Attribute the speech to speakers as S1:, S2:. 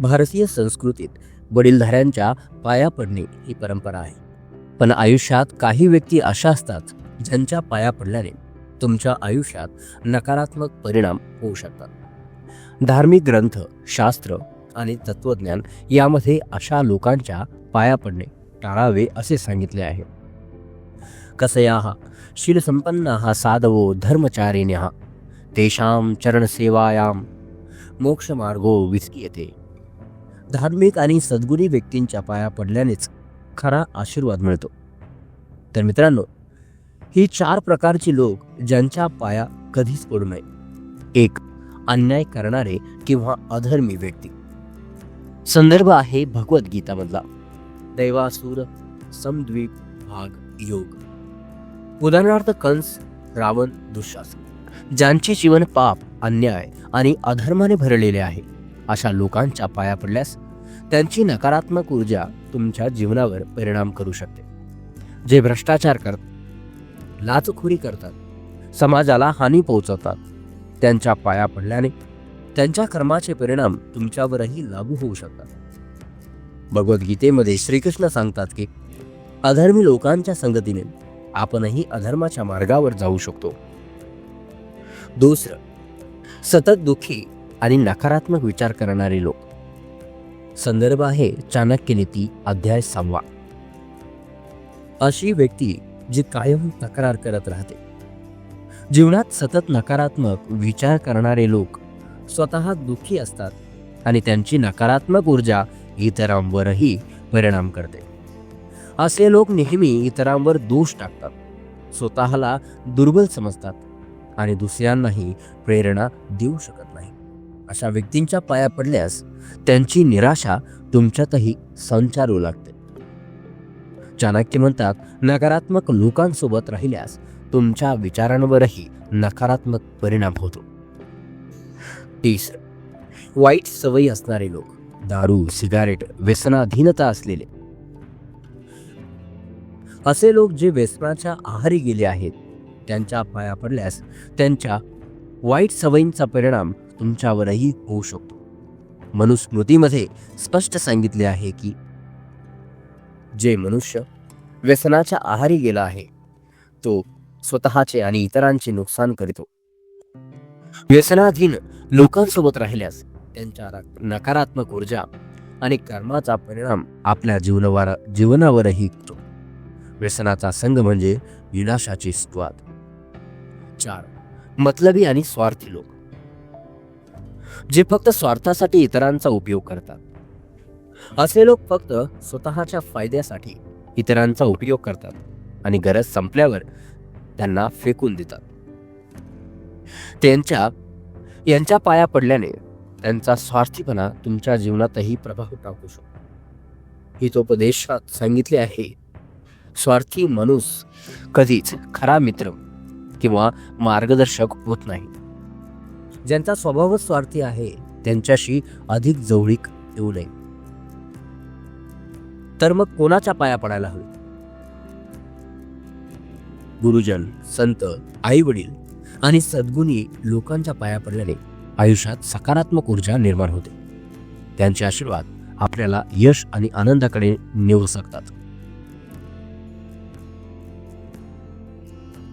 S1: भारतीय संस्कृतीत वडीलधाऱ्यांच्या पाया पडणे ही परंपरा आहे. पण आयुष्यात काही व्यक्ती अशा असतात ज्यांच्या पाया पडल्याने तुमच्या आयुष्यात नकारात्मक परिणाम होऊ शकतात. धार्मिक ग्रंथ शास्त्र आणि तत्वज्ञान यामध्ये अशा लोकांच्या पाया पडणे टाळावे असे सांगितले आहे. कसया शीलसंपन्न हा साधवो धर्मचारिण्या तेषां चरणसेवायाम मोक्षमार्गो विस्कीयते धार्मिक आणि सद्गुणी व्यक्तींच्या पाया पडल्यानेच खरा आशीर्वाद मिळतो. तर मित्रांनो ही चार प्रकारची लोक ज्यांच्या पाया कधीच पडू नये. एक अन्याय करणारे किंवा अधर्मी व्यक्ती. संदर्भ आहे भगवद्गीतामधला. दैवासूर समद्वीप भाग योग. उदाहरणार्थ कंस रावण दुःशासन. ज्यांचे जीवन पाप अन्याय आणि अधर्माने भरलेले आहे. अशा लोकांच्या पाया पडल्यास त्यांची नकारात्मक ऊर्जा तुमच्या जीवनावर परिणाम करू शकते. जे भ्रष्टाचार करतात लाचखोरी करतात समाजाला हानी पोहोचवतात त्यांच्या पाया पडल्याने त्यांच्या कर्माचे परिणाम तुमच्यावरही लागू होऊ शकतात. भगवद्गीतेमध्ये श्रीकृष्ण सांगतात की अधर्मी लोकांच्या संगतीने आपणही अधर्माच्या मार्गावर जाऊ शकतो. दुसरं सतत दुःखी आणि नकारात्मक विचार करणारे लोक. संदर्भ आहे चाणक्य नीती अध्याय सहावा. अशी व्यक्ती जी कायम तक्रार करत राहते. जीवनात सतत नकारात्मक विचार करणारे लोक स्वतः दुःखी असतात आणि त्यांची नकारात्मक ऊर्जा इतरांवरही परिणाम करते. असे लोक नेहमी इतरांवर दोष टाकतात स्वतःला दुर्बल समजतात आणि दुसऱ्यांनाही प्रेरणा देऊ शकत नाही अशा व्यक्तींच्या पाया पडल्यास त्यांची निराशा तुमच्यातही संचारू लागते. चाणक्य म्हणतात नकारात्मक लोकांसोबत राहिल्यास तुमच्या विचारांवरही नकारात्मक परिणाम होतो. तिसरं वाईट सवयी असणारे लोक दारू सिगारेट व्यसनाधीनता असलेले. असे लोक जे व्यसनाच्या आहारी गेले आहेत त्यांच्या पाया पडल्यास त्यांच्या वाईट सवयींचा परिणाम तुमच्यावरही होऊ शकतो. मनुस्मृतीमध्ये स्पष्ट सांगितले आहे की जे मनुष्य व्यसनाच्या आहारी गेला आहे तो स्वतःचे आणि इतरांचे नुकसान करीतो. व्यसनाधीन लोकांसोबत राहिल्यास त्यांच्या नकारात्मक ऊर्जा आणि कर्माचा परिणाम आपल्या जीवनावर जीवनावरही होतो. व्यसनाचा संघ म्हणजे विनाशाची स्वाद. चार मतलबी आणि स्वार्थी लोक. जे फक्त स्वार्थासाठी इतरांचा उपयोग करतात. असे लोक फक्त स्वतःच्या फायद्यासाठी इतरांचा उपयोग करतात आणि गरज संपल्यावर त्यांना फेकून देतात. त्यांच्या यांच्या पाया पडल्याने त्यांचा स्वार्थीपणा तुमच्या जीवनातही प्रभाव टाकू शकतो. हितोपदेशात सांगितले आहे. स्वार्थी माणूस कधीच खरा मित्र किंवा मार्गदर्शक होत नाही. ज्यांचा स्वभावच स्वार्थी आहे त्यांच्याशी अधिक जवळीक येऊ नये. तर मग कोणाच्या पाया पडायला हवे? गुरुजन संत आई वडील आणि सद्गुणी लोकांच्या पाया पडल्याने आयुष्यात सकारात्मक ऊर्जा निर्माण होते. त्यांचे आशीर्वाद आपल्याला यश आणि आनंदाकडे नेऊ शकतात.